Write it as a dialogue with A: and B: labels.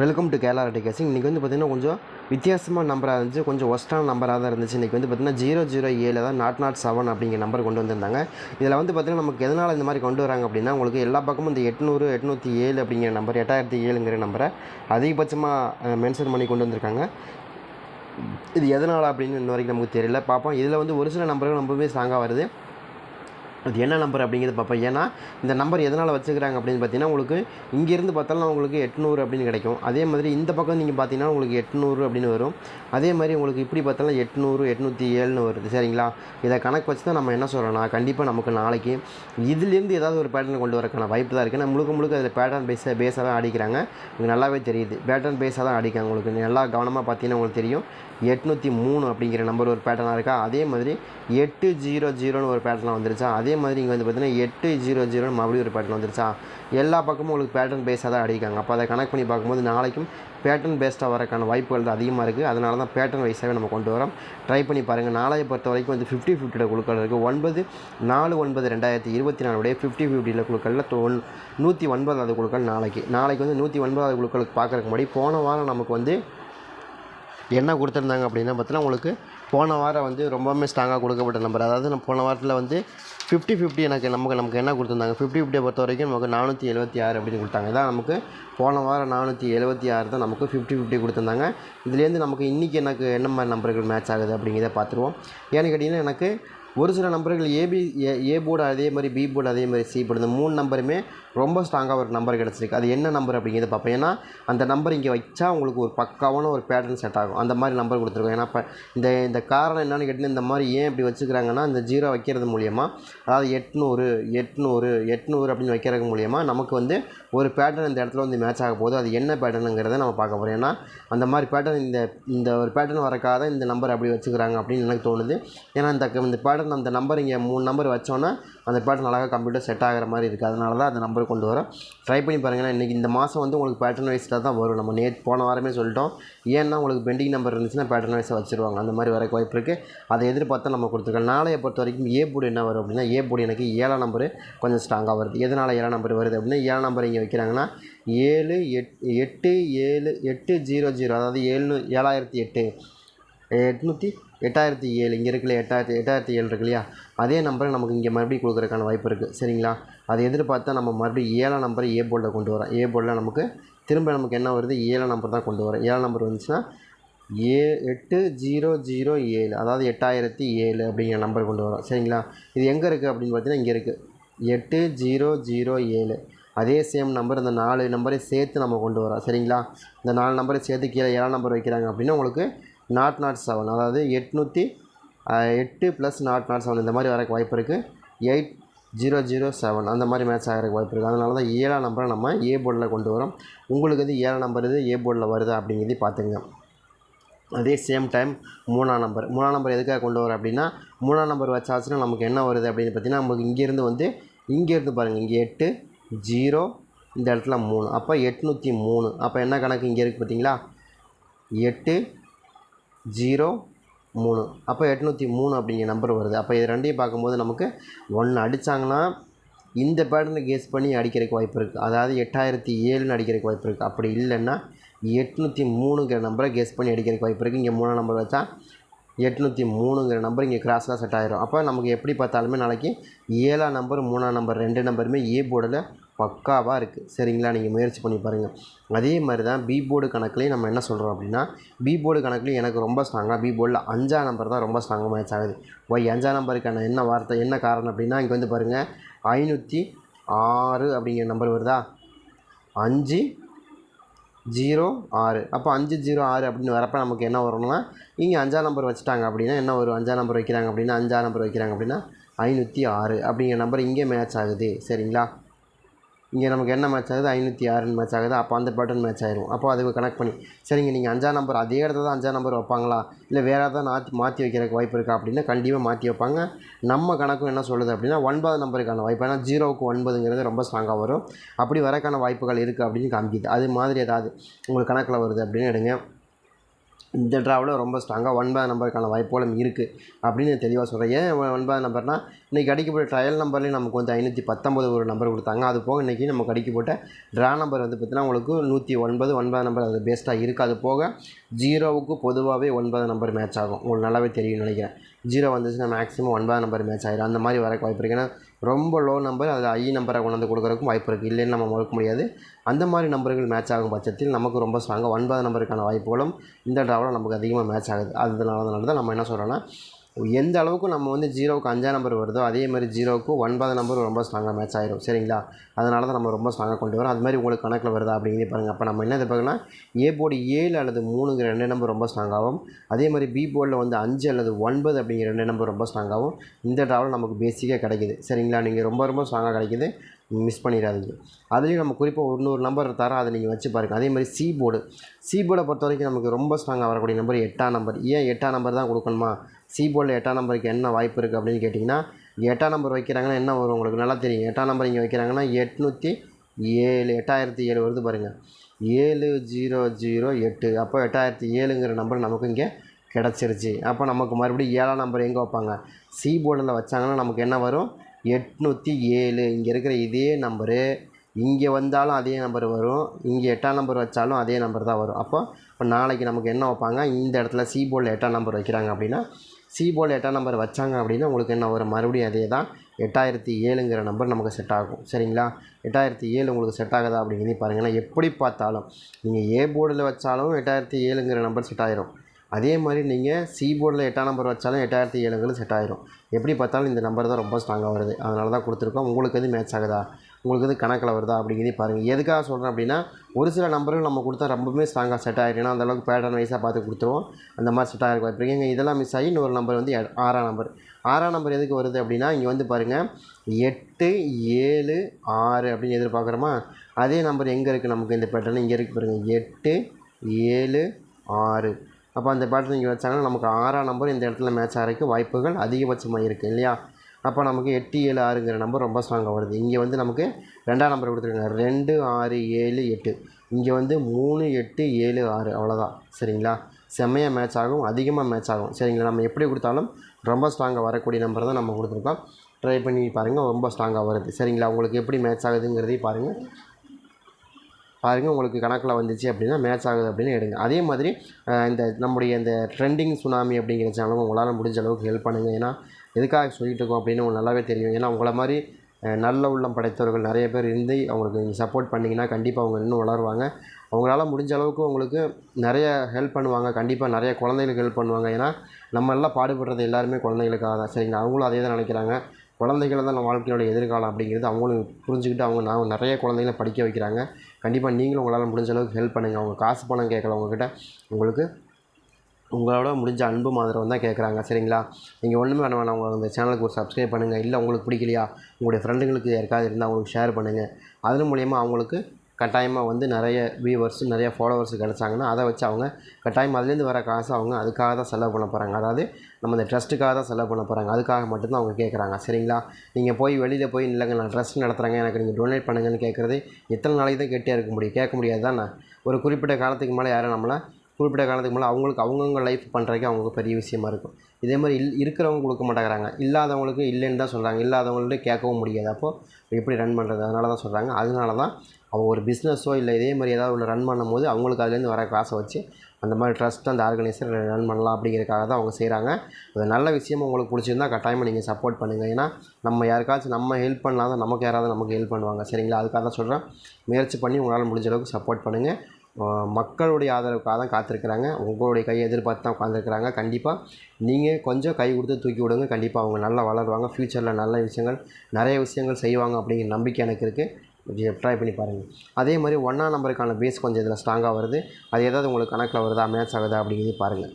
A: Welcome to கேலா ரெட்டி கேசிங் இன்றைக்கி வந்து பார்த்திங்கன்னா கொஞ்சம் வித்தியாசமாக நம்பராக இருந்துச்சு. கொஞ்சம் ஒஸ்ட்டான நம்பராக தான் இருந்துச்சு. இன்றைக்கி வந்து பார்த்திங்கன்னா ஜீரோ ஜீரோ ஏழு தான் நாட் நாட் செவன் அப்படிங்கிற நம்பர் கொண்டு வந்திருந்தாங்க. இதில் வந்து பார்த்திங்கன்னா நமக்கு எதனால் இந்த மாதிரி கொண்டு வராங்க அப்படின்னா உங்களுக்கு எல்லா பக்கமும் இந்த எட்நூறு எட்நூற்றி ஏழு அப்படிங்கிற நம்பர் எட்டாயிரத்தி ஏழுங்கிற நம்பரை அதிகபட்சமாக மென்ஷன் பண்ணி கொண்டு வந்திருக்காங்க. இது எதனால் அப்படின்னு இன்ன வரைக்கும் நமக்கு தெரியல. பார்ப்போம் இதில் வந்து ஒரு சில நம்பர்கள் ரொம்பவே ஸ்ட்ராங்காக வருது. அது என்ன நம்பர் அப்படிங்கிறது பார்ப்போம். ஏன்னா இந்த நம்பர் எதனால் வச்சுக்கிறாங்க அப்படின்னு பார்த்தீங்கன்னா உங்களுக்கு இங்கேருந்து பார்த்தாலும் உங்களுக்கு எட்நூறு அப்படின்னு கிடைக்கும். அதே மாதிரி இந்த பக்கம் நீங்கள் பார்த்தீங்கன்னா உங்களுக்கு எட்நூறு அப்படின்னு வரும். அதே மாதிரி உங்களுக்கு இப்படி பார்த்தாலும் எட்நூறு எட்நூற்றி ஏழுன்னு வருது. சரிங்களா? இதை கணக்கு வச்சு தான் நம்ம என்ன சொல்கிறோம்னா கண்டிப்பாக நமக்கு நாளைக்கு இதுலேருந்து ஏதாவது ஒரு பேட்டர்ன் கொண்டு வரக்கான வாய்ப்பு தான் இருக்குது முழுக்க முழுக்க அதில் பேட்டர்ன் பேச பேஸாக தான் அடிக்கிறாங்க. உங்களுக்கு நல்லாவே தெரியுது. பேட்டர்ன் பேஸாக தான் அடிக்காங்க உங்களுக்கு. நல்லா கவனமாக பார்த்தீங்கன்னா உங்களுக்கு தெரியும். எட்நூற்றி மூணு அப்படிங்கிற நம்பர் ஒரு பேட்டர்னாக இருக்கா? அதே மாதிரி எட்டு ஜீரோ ஜீரோன்னு ஒரு பேட்டர்னாக வந்துருச்சா? அதே மாதிரி இங்கே வந்து பார்த்தீங்கன்னா எட்டு ஜீரோ ஜீரோன்னு மறுபடியும் ஒரு பேட்டர்ன் வந்துருச்சா? எல்லா பக்கமும் உங்களுக்கு பேட்டர்ன் பேஸாக தான் அடிக்காங்க அப்போ அதை கனெக்ட் பண்ணி பார்க்கும்போது நாளைக்கும் பேட்டர்ன் பேஸ்டாக வரக்கான வாய்ப்புகள் தான் அதிகமாக இருக்குது அதனால தான் பேட்டர்ன் வைஸாகவே நம்ம கொண்டு வரோம். ட்ரை பண்ணி பாருங்கள் நாளையை பொறுத்த வரைக்கும் வந்து ஃபிஃப்டி ஃபிஃப்டியில் குழுக்கள் இருக்குது ஒன்பது நாலு ஒன்பது ரெண்டாயிரத்தி இருபத்தி நாலுடைய ஃபிஃப்டி ஃபிஃப்டியில் குழுக்களில் தொன் நூற்றி ஒன்பதாவது குழுக்கள் நாளைக்கு. நாளைக்கு வந்து நூற்றி ஒன்பதாவது குழுக்களுக்கு பார்க்குறதுக்கு முன்னாடி போன வாரம் நமக்கு வந்து என்ன கொடுத்துருந்தாங்க அப்படின்னா பார்த்தீங்கன்னா உங்களுக்கு போன வாரம் வந்து ரொம்பவுமே ஸ்ட்ராங்காக கொடுக்கப்பட்ட நம்பர் அதாவது நம்ம போன வாரத்தில் வந்து ஃபிஃப்டி ஃபிஃப்டி எனக்கு நமக்கு நமக்கு என்ன கொடுத்துருந்தாங்க? ஃபிஃப்டி ஃபிஃப்டியை பொறுத்த வரைக்கும் நமக்கு நானூற்றி எழுபத்தி ஆறு அப்படின்னு கொடுத்தாங்க. இதான் நமக்கு போன வாரம் நானூற்றி எழுபத்தி ஆறு தான் நமக்கு ஃபிஃப்டி ஃபிஃப்டி கொடுத்துருந்தாங்க. இதுலேருந்து நமக்கு இன்றைக்கி எனக்கு என்ன மாதிரி நம்பர்கள் மேட்ச் ஆகுது அப்படிங்கிறத பார்த்துருவோம். ஏன்னு கேட்டிங்கன்னா எனக்கு ஒரு சில நம்பர்கள் ஏபி ஏ ஏ போர்டு அதே மாதிரி பி போர்டு அதே மாதிரி சி போர்டு இந்த மூணு நம்பருமே ரொம்ப ஸ்ட்ராங்காக ஒரு நம்பர் கிடச்சிருக்கு. அது என்ன நம்பர் அப்படிங்கிறத பார்ப்பேன் ஏன்னா அந்த நம்பர் இங்கே வச்சா உங்களுக்கு ஒரு பக்காவான ஒரு பேட்டர்ன் செட் ஆகும். அந்த மாதிரி நம்பர் கொடுத்துருக்கோம். ஏன்னா இப்போ இந்த இந்த காரணம் என்னென்னு கேட்டிங்கன்னா இந்த மாதிரி ஏன் இப்படி வச்சுக்கிறாங்கன்னா இந்த ஜீரோ வைக்கிறது மூலியமாக அதாவது எட்நூறு எட்நூறு எட்நூறு அப்படின்னு வைக்கிறது மூலியமாக நமக்கு வந்து ஒரு பேட்டர்ன் இந்த இடத்துல வந்து மேட்ச் ஆக போது அது என்ன பேட்டர்னுங்கிறத நம்ம பார்க்க போகிறோம் ஏன்னா அந்த மாதிரி பேட்டர்ன் இந்த இந்த ஒரு பேட்டர்ன் வரக்காத இந்த நம்பர் அப்படி வச்சுக்கிறாங்க அப்படின்னு எனக்கு தோணுது. ஏன்னா இந்த இந்த பேட்டர்ன் அந்த நம்பர் இங்கே மூணு நம்பர் வச்சோன்னா அந்த பேட்டர்ன் அழகாக கம்ப்யூட்டர் செட் ஆகிற மாதிரி இருக்குது அதனால தான் அந்த நம்பர் கொண்டு வரோம். ட்ரை பண்ணி பாருங்கள் இன்றைக்கி இந்த மாதம் வந்து உங்களுக்கு பேட்டர்ன் வைஸில் தான் வரும். நம்ம நேற்று போன வாரமே சொல்லிட்டோம். ஏன்னா உங்களுக்கு பெண்டிங் நம்பர் இருந்துச்சுன்னா பேட்டர்ன் வைஸாக வச்சுருவாங்க. அந்த மாதிரி வர வாய்ப்பு இருக்குது அதை எதிர்பார்த்தா நம்ம கொடுத்துருக்கோம் நாளையை பொறுத்த வரைக்கும் ஏ போர்டு என்ன வரும் அப்படின்னா ஏ போர்டு எனக்கு ஏழாம் நம்பரு கொஞ்சம் ஸ்ட்ராங்காக வருது. எதனால் ஏழாம் நம்பர் வருது அப்படின்னா ஏழாம் நம்பர் இங்கே வைக்கிறாங்கன்னா ஏழு எட் எட்டு ஏழு எட்டு ஜீரோ ஜீரோ அதாவது ஏழு ஏழாயிரத்தி எட்டு எட்நூற்றி எட்டாயிரத்தி ஏழு இங்கே இருக்குல்ல எட்டாயிரத்தி எட்டாயிரத்தி ஏழு இருக்கு இல்லையா? அதே நம்பரை நமக்கு இங்கே மறுபடியும் கொடுக்குறதுக்கான வாய்ப்பு இருக்குது சரிங்களா? அதை எதிர்பார்த்தா நம்ம மறுபடியும் ஏழாம் நம்பரை ஏ போர்டில் கொண்டு வரோம் ஏ போர்டில் நமக்கு திரும்ப நமக்கு என்ன வருது? ஏழாம் நம்பர் தான் கொண்டு வரோம் ஏழாம் நம்பர் வந்துச்சுன்னா ஏ எட்டு ஜீரோ ஜீரோ ஏழு அதாவது எட்டாயிரத்தி ஏழு அப்படிங்கிற நம்பர் கொண்டு வரோம். சரிங்களா? இது எங்கே இருக்குது அப்படின்னு பார்த்தீங்கன்னா இங்கே இருக்குது எட்டு ஜீரோ ஜீரோ ஏழு. அதே சேம் நம்பர் இந்த நாலு நம்பரை சேர்த்து நம்ம கொண்டு வரோம். சரிங்களா? இந்த நாலு நம்பரை சேர்த்து கீழே ஏழாம் நம்பர் வைக்கிறாங்க அப்படின்னா உங்களுக்கு நாட் நாட் செவன். அதாவது எட்நூற்றி எட்டு ப்ளஸ் நாட் நாட் செவன். இந்த மாதிரி வரக்கு வாய்ப்பு இருக்குது எயிட் ஜீரோ ஜீரோ செவன். அந்த மாதிரி மேட்ச் ஆகிறதுக்கு வாய்ப்பு இருக்குது அதனால தான் ஏழாம் நம்பரை நம்ம ஏ போர்டில் கொண்டு வரோம். உங்களுக்கு வந்து ஏழாம் நம்பர் இது ஏ போர்டில் வருதா அப்படிங்கிறதே பார்த்துங்க அதே சேம் டைம் மூணாம் நம்பர் மூணாம் நம்பர் எதுக்காக கொண்டு வரோம் அப்படின்னா மூணாம் நம்பர் வச்சாச்சுன்னா நமக்கு என்ன வருது அப்படின்னு பார்த்தீங்கன்னா நமக்கு இங்கேருந்து வந்து இங்கேருந்து பாருங்கள் இங்கே எட்டு ஜீரோ இந்த இடத்துல மூணு. அப்போ எட்நூற்றி மூணு. அப்போ என்ன கணக்கு இங்கே இருக்குது பார்த்தீங்களா? எட்டு ஜீரோ மூணு. அப்போ எட்நூற்றி மூணு அப்படிங்கிற நம்பர் வருது. அப்போ இது ரெண்டையும் பார்க்கும்போது நமக்கு ஒன்று அடித்தாங்கன்னா இந்த பேட்டர்னை கேஸ் பண்ணி அடிக்கிறதுக்கு வாய்ப்பு இருக்குது அதாவது எட்டாயிரத்தி ஏழுன்னு அடிக்கிறதுக்கு வாய்ப்பு இருக்குது அப்படி இல்லைன்னா எட்நூற்றி மூணுங்கிற நம்பரை கெஸ் பண்ணி அடிக்கிறதுக்கு வாய்ப்பு இருக்குது இங்கே மூணாம் நம்பர் வச்சா எட்நூற்றி மூணுங்கிற நம்பர் இங்கே கிராஸாக செட் ஆயிரும். அப்போ நமக்கு எப்படி பார்த்தாலுமே நாளைக்கு ஏழாம் நம்பர் மூணாம் நம்பர் ரெண்டு நம்பருமே ஏ போர்டில் பக்காவாக இருக்குது சரிங்களா? நீங்கள் முயற்சி பண்ணி பாருங்கள் அதே மாதிரி தான் பி போர்டு கணக்குலேயும் நம்ம என்ன சொல்கிறோம் அப்படின்னா பி போர்டு கணக்குலேயும் எனக்கு ரொம்ப ஸ்ட்ராங்காக பி போர்டில் அஞ்சாம் நம்பர் தான் ரொம்ப ஸ்ட்ராங்காக மேட்ச் ஆகுது. ஒய் அஞ்சாம் நம்பருக்கான என்ன வார்த்தை என்ன காரணம் அப்படின்னா இங்கே வந்து பாருங்கள் ஐநூற்றி ஆறு அப்படிங்கிற நம்பர் வருதா? அஞ்சு ஜீரோ ஆறு. அப்போ அஞ்சு ஜீரோ ஆறு அப்படின்னு வரப்போ நமக்கு என்ன வரும்னா இங்கே அஞ்சாம் நம்பர் வச்சுட்டாங்க அப்படின்னா என்ன வரும்? அஞ்சாம் நம்பர் வைக்கிறாங்க அப்படின்னா அஞ்சாம் நம்பர் வைக்கிறாங்க அப்படின்னா ஐநூற்றி ஆறு அப்படிங்கிற நம்பர் இங்கே மேட்ச் ஆகுது. சரிங்களா? இங்கே நமக்கு என்ன மேட்ச் ஆகுது? ஐநூற்றி ஆறுன்னு மேட்ச் ஆகுது. அப்போ அந்த பேட்டர்ன் மேட்ச் ஆயிரும். அப்போ அதுக்கு கனெக்ட் பண்ணி சரிங்க நீங்கள் அஞ்சாம் நம்பர் அதே இடத்துல தான் அஞ்சாம் நம்பர் வைப்பாங்களா? இல்லை வேறு ஏதாவது மாற்றி மாற்றி வைக்கிறதுக்கு வாய்ப்பு இருக்கா அப்படின்னா கண்டிப்பாக மாற்றி வைப்பாங்க. நம்ம கணக்கும் என்ன சொல்லுது அப்படின்னா ஒன்பது நம்பருக்கான வாய்ப்பு. ஏன்னா ஜீரோவுக்கு ஒன்பதுங்கிறது ரொம்ப ஸ்ட்ராங்காக வரும். அப்படி வரக்கான வாய்ப்புகள் இருக்குது அப்படின்னு காமிக்குது. அது மாதிரி ஏதாவது உங்களுக்கு கணக்கில் வருது அப்படின்னு எடுங்க. இந்த ட்ராவில் ரொம்ப ஸ்ட்ராங்காக ஒன்பது நம்பருக்கான வாய்ப்புகளும் இருக்குது அப்படின்னு தெளிவாக சொல்கிறேன் ஏன் ஒ- ஒன்பது நம்பர்னா இன்றைக்கி அடிக்கப்பட்ட ட்ரையல் நம்பர்லேயும் நமக்கு வந்து ஐநூற்றி பத்தொம்பது ஒரு நம்பர் கொடுத்தாங்க. அது போக இன்றைக்கி நமக்கு அடிக்கப்பட்ட ட்ரா நம்பர் வந்து பார்த்திங்கன்னா உங்களுக்கு நூற்றி ஒன்பது ஒன்பது நம்பர் அது பெஸ்ட்டாக இருக்குது அது போக ஜீரோவுக்கு பொதுவாகவே ஒன்பது நம்பர் மேட்ச் ஆகும். உங்களுக்கு நல்லாவே தெரியும்னு நினைக்கிறேன். ஜீரோ வந்துச்சுன்னா மேக்ஸிமம் ஒன்பது நம்பர் மேட்ச் ஆகிடும் அந்த மாதிரி வரக்கு வாய்ப்பு இருக்குது ஏன்னா ரொம்ப லோ நம்பர் அது ஐ நம்பரை கொண்டாந்து கொடுக்குறதுக்கும் வாய்ப்பு இருக்குது இல்லைன்னு நம்ம மறுக்க முடியாது. அந்த மாதிரி நம்பர்கள் மேட்ச் ஆகும் பட்சத்தில் நமக்கு ரொம்ப ஸ்ட்ராங்காக ஒன்பது நம்பருக்கான வாய்ப்புகளும் இந்த ட்ராவில் நமக்கு அதிகமாக மேட்ச் ஆகுது. அதனால தான் நம்ம என்ன சொல்கிறோன்னா எந்த அளவுக்கு நம்ம வந்து ஜீரோவுக்கு அஞ்சாம் நம்பர் வருதோ அதே மாதிரி ஜீரோவுக்கு ஒன்பது நம்பர் ரொம்ப ஸ்ட்ராங்காக மேட்ச் ஆயிரும். சரிங்களா? அதனால தான் நம்ம ரொம்ப ஸ்ட்ராங்காக கொண்டு வரோம். அது மாதிரி உங்களுக்கு கணக்கில் வருதா அப்படிங்கிறத பாருங்கள் அப்போ நம்ம என்ன எதிர்பார்க்கணும் ஏ போர்டு ஏழு அல்லது மூணுங்கிற ரெண்டு நம்பர் ரொம்ப ஸ்ட்ராங்காகவும் அதே மாதிரி பி போர்டில் வந்து அஞ்சு அல்லது ஒன்பது அப்படிங்கிற ரெண்டு நம்பர் ரொம்ப ஸ்ட்ராங்காகவும் இந்த ட்ராவல் நமக்கு பேசிக்காக கிடைக்குது. சரிங்களா? நீங்கள் ரொம்ப ரொம்ப ஸ்ட்ராங்காக கிடைக்குது. மிஸ் பண்ணிடாதீங்க. அதுலேயும் நம்ம குறிப்பாக இன்னொரு நம்பர் தரோம் அதை நீங்கள் வச்சு பாருங்கள் அதே மாதிரி சி போர்டு சி போர்டை பொறுத்த வரைக்கும் நமக்கு ரொம்ப ஸ்ட்ராங்காக வரக்கூடிய நம்பர் எட்டாம் நம்பர் ஏன் எட்டாம் நம்பர் தான் கொடுக்கணுமா? சி போர்டில் எட்டாம் நம்பருக்கு என்ன வாய்ப்பு இருக்குது அப்படின்னு கேட்டிங்கன்னா எட்டாம் நம்பர் வைக்கிறாங்கன்னா என்ன வரும் உங்களுக்கு? நல்லா தெரியும். எட்டாம் நம்பர் இங்கே வைக்கிறாங்கன்னா எட்நூற்றி ஏழு எட்டாயிரத்தி ஏழு வருது பாருங்கள் ஏழு ஜீரோ ஜீரோ எட்டு. அப்போ எட்டாயிரத்தி ஏழுங்கிற நம்பர் நமக்கு இங்கே கிடச்சிருச்சு. அப்போ நமக்கு மறுபடியும் ஏழாம் நம்பர் எங்கே வைப்பாங்க? சி போர்டில் வச்சாங்கன்னா நமக்கு என்ன வரும்? எட்நூற்றி ஏழு. இங்கே இருக்கிற இதே நம்பரு. இங்கே வந்தாலும் அதே நம்பர் வரும். இங்கே எட்டாம் நம்பர் வச்சாலும் அதே நம்பர் தான் வரும். அப்போ இப்போ நாளைக்கு நமக்கு என்ன வைப்பாங்க? இந்த இடத்துல சி போர்டில் எட்டாம் நம்பர் வைக்கிறாங்க அப்படின்னா சி போர்டில் எட்டாம் நம்பர் வச்சாங்க அப்படின்னா உங்களுக்கு என்ன வரும்? மறுபடியும் அதே தான். எட்டாயிரத்தி ஏழுங்கிற நம்பர் நமக்கு செட் ஆகும். சரிங்களா? எட்டாயிரத்தி ஏழு உங்களுக்கு செட் ஆகுதா அப்படிங்கிறதையும் பாருங்கள் எப்படி பார்த்தாலும் நீங்கள் ஏ போர்டில் வச்சாலும் எட்டாயிரத்தி ஏழுங்கிற நம்பர் செட் ஆயிரும். அதே மாதிரி நீங்கள் சீபோர்டில் எட்டாம் நம்பர் வச்சாலும் எட்டாயிரத்தி ஏழுங்களும் செட் ஆயிரும். எப்படி பார்த்தாலும் இந்த நம்பர் தான் ரொம்ப ஸ்ட்ராங்காக வருது. அதனால தான் கொடுத்துருக்கோம். உங்களுக்கு எது மேட்ச் ஆகுதா? உங்களுக்கு எது கணக்கில் வருதா? அப்படிங்கிறதே பாருங்கள் எதுக்காக சொல்கிறேன் அப்படின்னா ஒரு சில நம்பர்கள் நம்ம கொடுத்தா ரொம்பவுமே ஸ்ட்ராங்காக செட் ஆகிடுனா அந்தளவுக்கு பேட்டர்ன் வைஸாக பார்த்து கொடுத்துருவோம். அந்த மாதிரி செட் ஆகிருக்கும் இப்போ இருக்கு. இதெல்லாம் மிஸ் ஆகி இன்னொரு நம்பர் வந்து ஆறாம் நம்பர் ஆறாம் நம்பர் எதுக்கு வருது அப்படின்னா இங்கே வந்து பாருங்கள் எட்டு ஏழு ஆறு அப்படின்னு எதிர்பார்க்குறோமா? அதே நம்பர் எங்கே இருக்குது நமக்கு? இந்த பேட்டர்ன் இங்கே இருக்குது பாருங்கள் எட்டு ஏழு ஆறு. அப்போ அந்த பேட்டர் இங்கே வச்சாங்கன்னா நமக்கு ஆறாம் நம்பர் இந்த இடத்துல மேட்ச் ஆகிறதுக்கு வாய்ப்புகள் அதிகபட்சமாக இருக்குது இல்லையா? அப்போ நமக்கு எட்டு ஏழு ஆறுங்கிற நம்பர் ரொம்ப ஸ்ட்ராங்காக வருது. இங்கே வந்து நமக்கு ரெண்டாம் நம்பர் கொடுத்துருக்காங்க. ரெண்டு ஆறு ஏழு எட்டு. இங்கே வந்து மூணு எட்டு ஏழு ஆறு. அவ்வளோதான் சரிங்களா? செம்மையாக மேட்ச் ஆகும் அதிகமாக மேட்ச் ஆகும். சரிங்களா? நம்ம எப்படி கொடுத்தாலும் ரொம்ப ஸ்ட்ராங்காக வரக்கூடிய நம்பர் தான் நம்ம கொடுத்துருக்கோம். ட்ரை பண்ணி பாருங்கள் ரொம்ப ஸ்ட்ராங்காக வருது. சரிங்களா? உங்களுக்கு எப்படி மேட்ச் ஆகுதுங்கிறதையும் பாருங்கள் பாருங்கள் உங்களுக்கு கணக்கில் வந்துச்சு அப்படின்னா மேட்ச் ஆகுது அப்படின்னு எடுங்க. அதே மாதிரி இந்த நம்முடைய இந்த ட்ரெண்டிங் சுனாமி அப்படிங்கிற சேனலும் உங்களால் முடிஞ்ச அளவுக்கு ஹெல்ப் பண்ணுங்கள் ஏன்னா எதுக்காக சொல்லிட்டு இருக்கோம் அப்படின்னு உங்களுக்கு நல்லாவே தெரியும். ஏன்னா உங்களை மாதிரி நல்ல உள்ளம் படைத்தவர்கள் நிறைய பேர் இருந்து அவங்களுக்கு நீங்கள் சப்போர்ட் பண்ணிங்கன்னா கண்டிப்பாக அவங்க இன்னும் வளருவாங்க. அவங்களால முடிஞ்ச அளவுக்கு உங்களுக்கு நிறைய ஹெல்ப் பண்ணுவாங்க. கண்டிப்பாக நிறைய குழந்தைகளுக்கு ஹெல்ப் பண்ணுவாங்க. ஏன்னா நம்ம எல்லாம் பாடுபடுறது எல்லாருமே குழந்தைகளுக்காக தான். சரிங்களா? அவங்களும் அதே தான் நினைக்கிறாங்க. குழந்தைகளை தான் நம்ம வாழ்க்கையோட எதிர்காலம் அப்படிங்கிறது அவங்களும் புரிஞ்சுக்கிட்டு அவங்க நான் நிறைய குழந்தைகளை படிக்க வைக்கிறாங்க. கண்டிப்பாக நீங்களும் உங்களால் முடிஞ்ச அளவுக்கு ஹெல்ப் பண்ணுங்கள் அவங்க காசு பணம் கேட்கலவங்கக்கிட்ட உங்களுக்கு உங்களோட முடிஞ்ச அன்பு மாதிரம் தான் கேட்குறாங்க. சரிங்களா? நீங்கள் ஒன்றுமே வேணாம் வேணாம். உங்கள் அந்த சேனலுக்கு ஒரு சப்ஸ்கிரைப் பண்ணுங்கள் இல்லை உங்களுக்கு பிடிக்கலையா? உங்களுடைய ஃப்ரெண்டுங்களுக்கு யாருக்காவது இருந்தால் அவங்களுக்கு ஷேர் பண்ணுங்கள் அதன் மூலிமா அவங்களுக்கு கட்டாயமாக வந்து நிறைய வியூவர்ஸ் நிறைய ஃபாலோவர்ஸ் கிடச்சாங்கன்னா அதை வச்சு அவங்க கட்டாயம் அதுலேருந்து வர காசு அவங்க அதுக்காக தான் செலவு பண்ண போகிறாங்க அதாவது நம்ம இந்த ட்ரஸ்ட்டுக்காக தான் செலவு பண்ண போகிறாங்க அதுக்காக மட்டும்தான் அவங்க கேட்குறாங்க சரிங்களா? நீங்கள் போய் வெளியில் போய் இல்லைங்க நான் ட்ரஸ்ட் நடத்துகிறேங்க எனக்கு நீங்கள் டொனேட் பண்ணுங்கன்னு கேட்குறது எத்தனை நாளைக்கு தான் கேட்டே இருக்க முடியும்? கேட்க முடியாது தானே? ஒரு குறிப்பிட்ட காலத்துக்கு மேலே யாரும் நம்மளை குறிப்பிட்ட காலத்துக்கு மேலே அவங்களுக்கு அவங்கவுங்க லைஃப் பண்ணுறதுக்கு அவங்களுக்கு பெரிய விஷயமா இருக்கும். இதே மாதிரி இல் இருக்கிறவங்க கொடுக்க மாட்டேங்கிறாங்க. இல்லாதவங்களுக்கு இல்லைன்னு தான் சொல்கிறாங்க இல்லாதவங்கள்ட்ட கேட்கவும் முடியாது. அப்போது எப்படி ரன் பண்ணுறது அதனால தான் சொல்கிறாங்க அதனால தான் அவங்க ஒரு பிஸ்னஸோ இல்லை இதே மாதிரி ஏதாவது ஒன்று ரன் பண்ணும்போது அவங்களுக்கு அதுலேருந்து வர காசை வச்சு அந்த மாதிரி ட்ரஸ்ட் அந்த ஆர்கனைசர் ரன் பண்ணலாம் அப்படிங்கிறதுக்காக தான் அவங்க செய்கிறாங்க அது நல்ல விஷயமும் உங்களுக்கு பிடிச்சிருந்தா கட்டாயமாக நீங்கள் சப்போர்ட் பண்ணுங்கள் ஏன்னா நம்ம யாருக்காச்சும் நம்ம ஹெல்ப் பண்ணலாம் தான் நமக்கு யாராவது நமக்கு ஹெல்ப் பண்ணுவாங்க. சரிங்களா? அதுக்காக தான் சொல்கிறேன் முயற்சி பண்ணி உங்களால் முடிஞ்ச அளவுக்கு சப்போர்ட் பண்ணுங்கள் மக்களுடைய ஆதரவுக்காக தான் காத்திருக்கிறாங்க. உங்களுடைய கையை எதிர்பார்த்து தான் உட்காந்துருக்குறாங்க கண்டிப்பாக நீங்கள் கொஞ்சம் கை கொடுத்து தூக்கி விடுங்க. கண்டிப்பாக அவங்க நல்லா வளருவாங்க. ஃப்யூச்சரில் நல்ல விஷயங்கள் நிறைய விஷயங்கள் செய்வாங்க அப்படிங்கிற நம்பிக்கை எனக்கு இருக்குது ட்ரை பண்ணி பாருங்கள் அதே மாதிரி ஒன்றாம் நம்பருக்கான பேஸ் கொஞ்சம் இதில் ஸ்ட்ராங்காக வருது. அது ஏதாவது உங்களுக்கு கணக்கில் வருதா மேட்ச் ஆகுதா அப்படிங்கிறதையும் பாருங்கள்